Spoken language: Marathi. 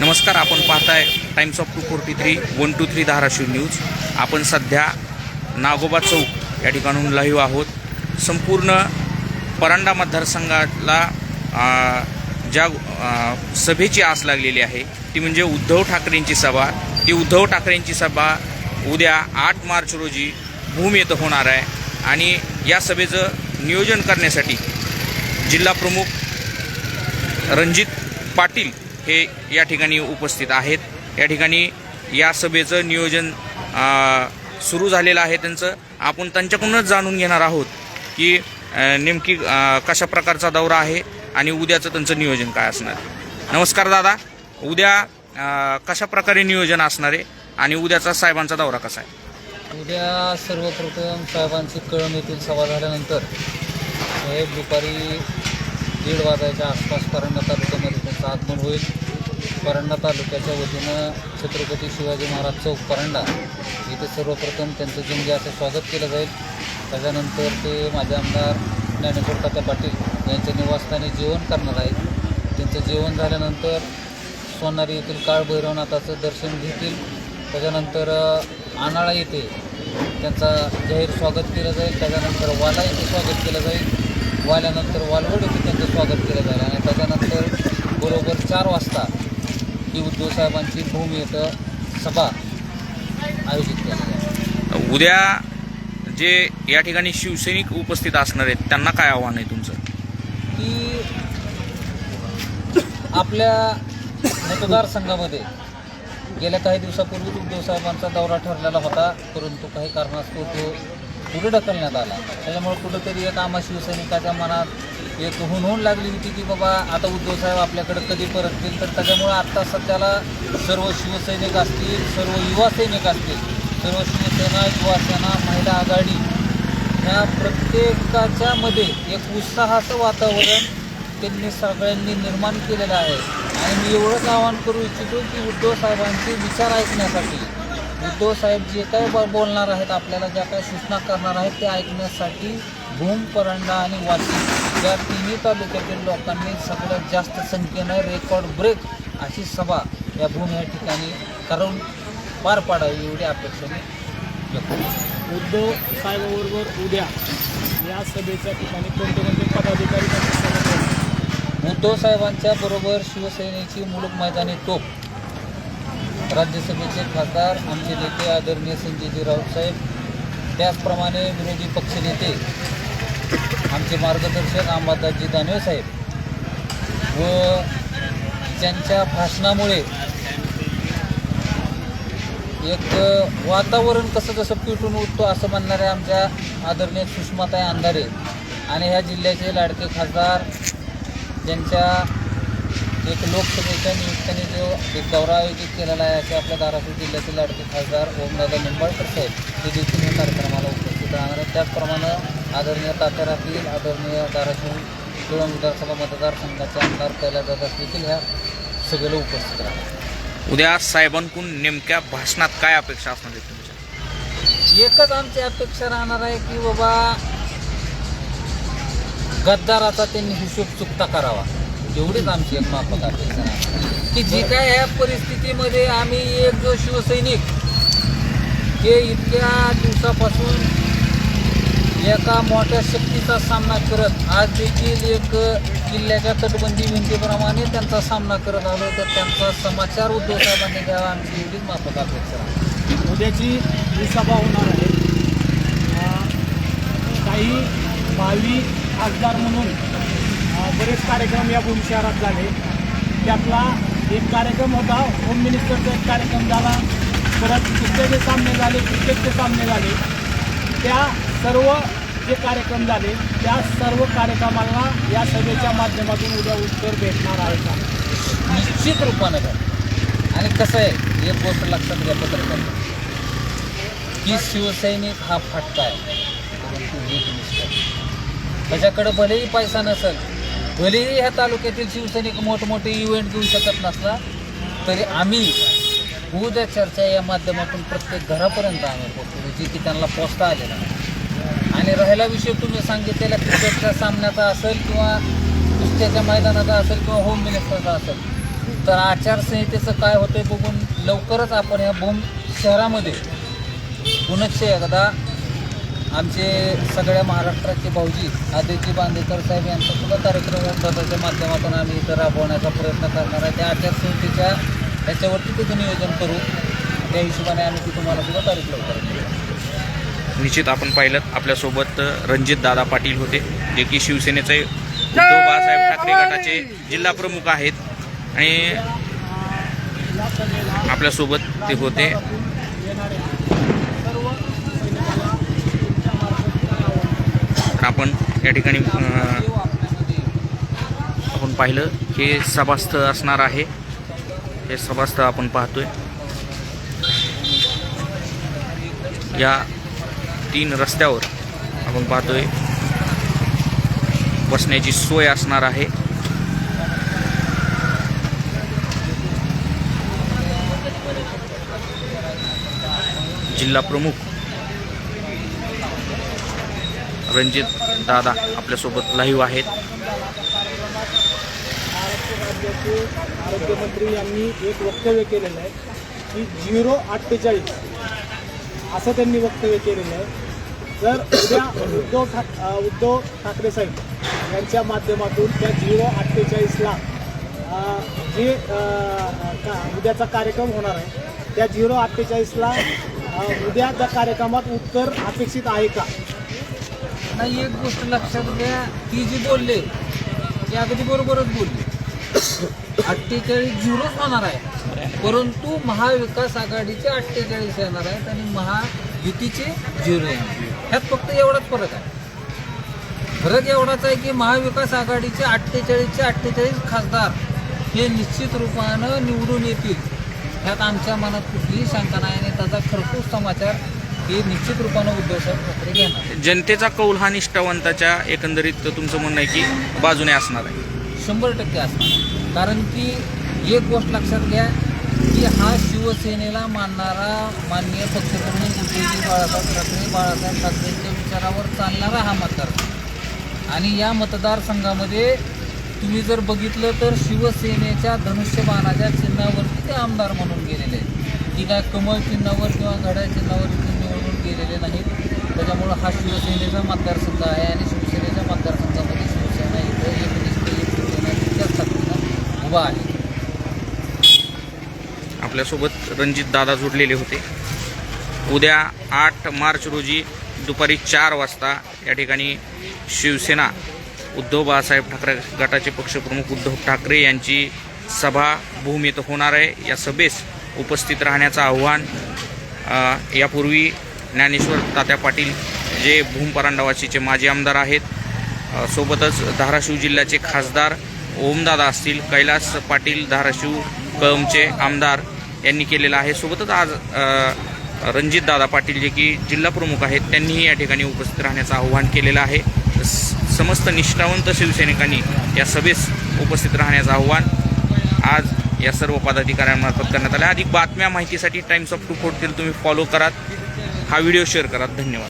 नमस्कार आपण पाहताय Times of two forty three one two three Dharashiv news आपण सध्या नागोबा चौक या ठिकाणून लाईव्ह आहोत. संपूर्ण परांडा मतदारसंघाला ज्या सभेची आस लागलेली आहे ती म्हणजे उद्धव ठाकरेंची सभा. ती उद्धव ठाकरेंची सभा उद्या आठ मार्च रोजी भूम येथे होणार आहे. आणि या सभेचं नियोजन करण्यासाठी जिल्हा प्रमुख रणजित पाटील हे या ठिकाणी उपस्थित आहेत. या ठिकाणी या सभेचं नियोजन सुरू झालेलं आहे त्यांचं. आपण त्यांच्याकडूनच जाणून घेणार आहोत की नेमकी कशा प्रकारचा दौरा आहे आणि उद्याचं त्यांचं नियोजन काय असणार नमस्कार दादा. उद्या कशा प्रकारे नियोजन असणार आहे आणि उद्याचा साहेबांचा दौरा कसा आहे? उद्या सर्वप्रथम साहेबांची कळम येथील सभा झाल्यानंतर साहेब दुपारी दीड वाजायच्या आसपास परंडा तालुक्यामध्ये त्यांचं आगमन होईल. परंडा तालुक्याच्या वतीनं छत्रपती शिवाजी महाराज चौक परंडा इथे सर्वप्रथम त्यांचं जिंगे असं स्वागत केलं जाईल. त्याच्यानंतर ते माझे आमदार ज्ञानेश्वर तात्या पाटील यांच्या निवासस्थानी जेवण करणार आहेत. त्यांचं जेवण झाल्यानंतर सोनारी येथील काळभैरवनाथाचं दर्शन घेतील. त्याच्यानंतर आनाळा येथे त्यांचा जाहीर स्वागत केलं जाईल. त्याच्यानंतर वाला येथे स्वागत केलं जाईल. वाल्यानंतर वालवड येथे त्यांचं स्वागत केलं जाईल आणि त्याच्यानंतर बरोबर चार वाजता ही उद्धव साहेबांची भूमी येथं सभा आयोजित केली जाईल. उद्या जे या ठिकाणी शिवसैनिक उपस्थित असणार आहेत त्यांना काय आव्हान आहे तुमचं? की आपल्या मतदारसंघामध्ये गेल्या काही दिवसापूर्वीच उद्धव साहेबांचा दौरा ठरलेला होता परंतु काही कारणास्तव तो पुढे ढकलण्यात आला? त्याच्यामुळे कुठंतरी एक आम्हा शिवसैनिकाच्या मनात एक हुनहून लागली होती की बाबा आता उद्धव साहेब आपल्याकडे कधी परततील तर त्याच्यामुळं आत्ता सध्याला सर्व शिवसैनिक असतील सर्व युवा सैनिक असतील सर्व शिवसेना युवासेना महिला आघाडी ह्या प्रत्येकाच्या मध्ये एक उत्साहाचं वातावरण त्यांनी सगळ्यांनी निर्माण केलेलं आहे. आणि मी एवढंच आवाहन करू इच्छितो की उद्धव साहेबांचे विचार ऐकण्यासाठी उद्धव साहेब जे काय बोलणार आहेत आपल्याला ज्या काय सूचना करणार आहेत ते ऐकण्यासाठी भूम परांडा आणि वाशी या तिन्ही तालुक्यातील लोकांनी सगळ्यात जास्त संख्येनं रेकॉर्ड ब्रेक अशी सभा या भूम या ठिकाणी करून पार पाडावी एवढी अपेक्षा मी. उद्धव साहेबाबरोबर उद्या या सभेच्या ठिकाणी कोणते कोणते पदाधिकारी? उद्धव साहेबांच्या बरोबर शिवसेनेची मुलुक मैदानी तोप राज्यसभेचे खासदार आमचे नेते आदरणीय संजयजी राऊत साहेब त्याचप्रमाणे विरोधी पक्षनेते आमचे मार्गदर्शक अंबादासजी दानवे साहेब व ज्यांच्या भाषणामुळे एक वातावरण कसं जसं पिटून उठतो असं म्हणणारे आमच्या आदरणीय सुषमाताई अंधारे आणि ह्या जिल्ह्याचे लाडके खासदार ज्यांच्या एक लोकसभेच्या निमित्ताने जो एक दौरा आयोजित केलेला आहे असे आपल्या धाराशिव जिल्ह्याचे लाडके खासदार ओमदादा निंबाळकर साहेब ते देखील या कार्यक्रमाला उपस्थित राहणार आहेत. त्याचप्रमाणे आदरणीय तात्या राहतील आदरणीय धाराशिव शिवम विधानसभा मतदारसंघाचे आमदार कैलासदादा देखील ह्या सभेला उपस्थित राहणार उद्या साहेबांकडून नेमक्या भाषणात काय अपेक्षा असणार आहे तुमच्या? एकच आमची अपेक्षा राहणार आहे की बाबा गद्दाराचा त्यांनी हिशोब चुकता करावा. एवढीच आमची एक माफक अपेक्षा आहे की जी काय ह्या परिस्थितीमध्ये आम्ही एक जो शिवसैनिक हे इतक्या दिवसापासून एका मोठ्या शक्तीचा सामना करत आज देखील एक किल्ल्याच्या तटबंदी विनंतीप्रमाणे त्यांचा सामना करत आलो तर त्यांचा समाचार उद्धव साहेबांनी द्यावा आमची एवढीच माफक अपेक्षा उद्याची ही सभा होणार आहे. काही भावी खासदार म्हणून बरेच कार्यक्रम या भूमी शहरात झाले. त्यातला एक कार्यक्रम होता होम मिनिस्टरचा एक कार्यक्रम झाला. परत कुस्त्याचे सामने झाले क्रिकेटचे सामने झाले. त्या सर्व जे कार्यक्रम झाले त्या सर्व कार्यक्रमांना या सभेच्या माध्यमातून उद्या उत्तर भेटणार आहे. का निश्चित रूपानं आणि कसं आहे एक गोष्ट लक्षात घ्या पत्रकार की शिवसैनिक हा फाटका आहे. परंतु एकनिष्ठ भलेही पैसा नसेल भलेही ह्या तालुक्यातील शिवसैनिक मोठमोठे इव्हेंट घेऊ शकत नसला तरी आम्ही उद्या चर्चा या माध्यमातून प्रत्येक घरापर्यंत आम्ही पोहोचतो जी की त्यांना पोचता आलेला आणि राहिला विषय तुम्ही सांगितलेल्या क्रिकेटच्या सामन्याचा असेल किंवा कुस्त्याच्या मैदानाचा असेल किंवा होम मिनिस्टरचा असेल तर आचारसंहितेचं काय होतंय बघून लवकरच आपण या भूम शहरामध्ये पुनश्च एकदा आमचे सगळ्या महाराष्ट्राचे भाऊजी आदित्य बांदेकर साहेब यांचा सुद्धा कार्यक्रम उपदाताच्या माध्यमातून आम्ही इथं राबवण्याचा प्रयत्न करणार आहे. त्या आचारसंहितेच्या याच्यावरती तिथं नियोजन करू. त्या हिशोबाने आम्ही ती तुम्हाला सुद्धा तारीख लवकर देऊ. निश्चित आपण पाहिलं आपल्यासोबत रणजित दादा पाटील होते जे की शिवसेनेचे उद्धव बाळासाहेब ठाकरे गटाचे जिल्हा प्रमुख आहेत. आणि आपल्यासोबत ते होते. तर आपण या ठिकाणी आपण पाहिलं हे सभास्थळ असणार आहे. हे सभास्थळ आपण पाहतोय. या तीन रस्त्यावर आपण पाहतोय. बसण्याची सोय असणार आहे. जिल्हा प्रमुख रणजित दादा आपल्यासोबत लाईव्ह आहेत. महाराष्ट्र राज्याचे आरोग्यमंत्री यांनी एक वक्तव्य केलेलं आहे की झिरो अठ्ठेचाळीस. असं त्यांनी वक्तव्य केलेलं आहे. जर उद्या उद्धव ठाक उद्धव ठाकरे साहेब यांच्या माध्यमातून त्या झिरो अठ्ठेचाळीसला जे का उद्याचा कार्यक्रम होणार आहे त्या झिरो अठ्ठेचाळीसला उद्या त्या कार्यक्रमात उत्तर अपेक्षित आहे का? नाही एक गोष्ट लक्षात घ्या. ती जी बोलले ती अगदी बरोबरच बोलली. अठ्ठेचाळीस झिरोच होणार आहे. परंतु महाविकास आघाडीचे अठ्ठेचाळीस येणार आहेत आणि महायुतीचे झिरो येणार ह्यात फक्त एवढाच फरक आहे. फरक एवढाच आहे की महाविकास आघाडीचे अठ्ठेचाळीसचे अठ्ठेचाळीस खासदार हे निश्चित रूपानं निवडून येतील. ह्यात आमच्या मनात कुठलीही शंका नाही आणि त्याचा खरपूस समाचार हे निश्चित रूपानं उद्धवसाहेब ठाकरे घेणार. जनतेचा कौल हा निष्ठावंताच्या एकंदरीत तुमचं म्हणणं आहे की बाजूने असणार आहे. शंभर टक्के असणार. कारण की एक गोष्ट लक्षात घ्या की हा शिवसेनेला मानणारा माननीय पक्षप्रमुख उद्धवजी बाळासाहेब ठाकरे बाळासाहेब ठाकरेंच्या विचारावर चालणारा हा मतदारसंघ आणि या मतदारसंघामध्ये तुम्ही जर बघितलं तर शिवसेनेच्या धनुष्यबाणाच्या चिन्हावरती ते आमदार म्हणून गेलेले आहेत. ती काय कमळ चिन्हावर किंवा घड्याळ चिन्हावर गेलेले नाहीत. त्याच्यामुळं हा शिवसेनेचा मतदारसंघ आहे आणि शिवसेनेच्या मतदारसंघामध्ये शिवसेना इथं एकनिष्ठ एक शिवसेना ताकदीनं उभा आहे. आपल्यासोबत रणजित दादा जोडलेले होते. उद्या आठ मार्च रोजी दुपारी चार वाजता या ठिकाणी शिवसेना उद्धव बाळासाहेब ठाकरे गटाचे पक्षप्रमुख उद्धव ठाकरे यांची सभा भूमीत होणार आहे. या सभेस उपस्थित राहण्याचं आव्हान यापूर्वी ज्ञानेश्वर तात्या पाटील जे भूमपरांडावाशीचे माजी आमदार आहेत. सोबतच धाराशिव जिल्ह्याचे खासदार ओमदादा असतील कैलास पाटील धाराशिव कळमचे आमदार यांनी केलेलं आहे. सोबतच आज रणजित दादा पाटील जे की जिल्हा प्रमुख आहेत त्यांनीही या ठिकाणी उपस्थित राहण्याचं आव्हान केलेलं आहे. स- समस्त निष्ठावंत शिवसैनिकांनी या सभेस उपस्थित राहण्याचं आव्हान आज या सर्व पदाधिकाऱ्यांमार्फत करण्यात आलं आहे. अधिक बातम्या माहितीसाठी टाइम्स ऑफ टू फोर्टील तुम्ही फॉलो करात. हा व्हिडिओ शेअर करा. धन्यवाद.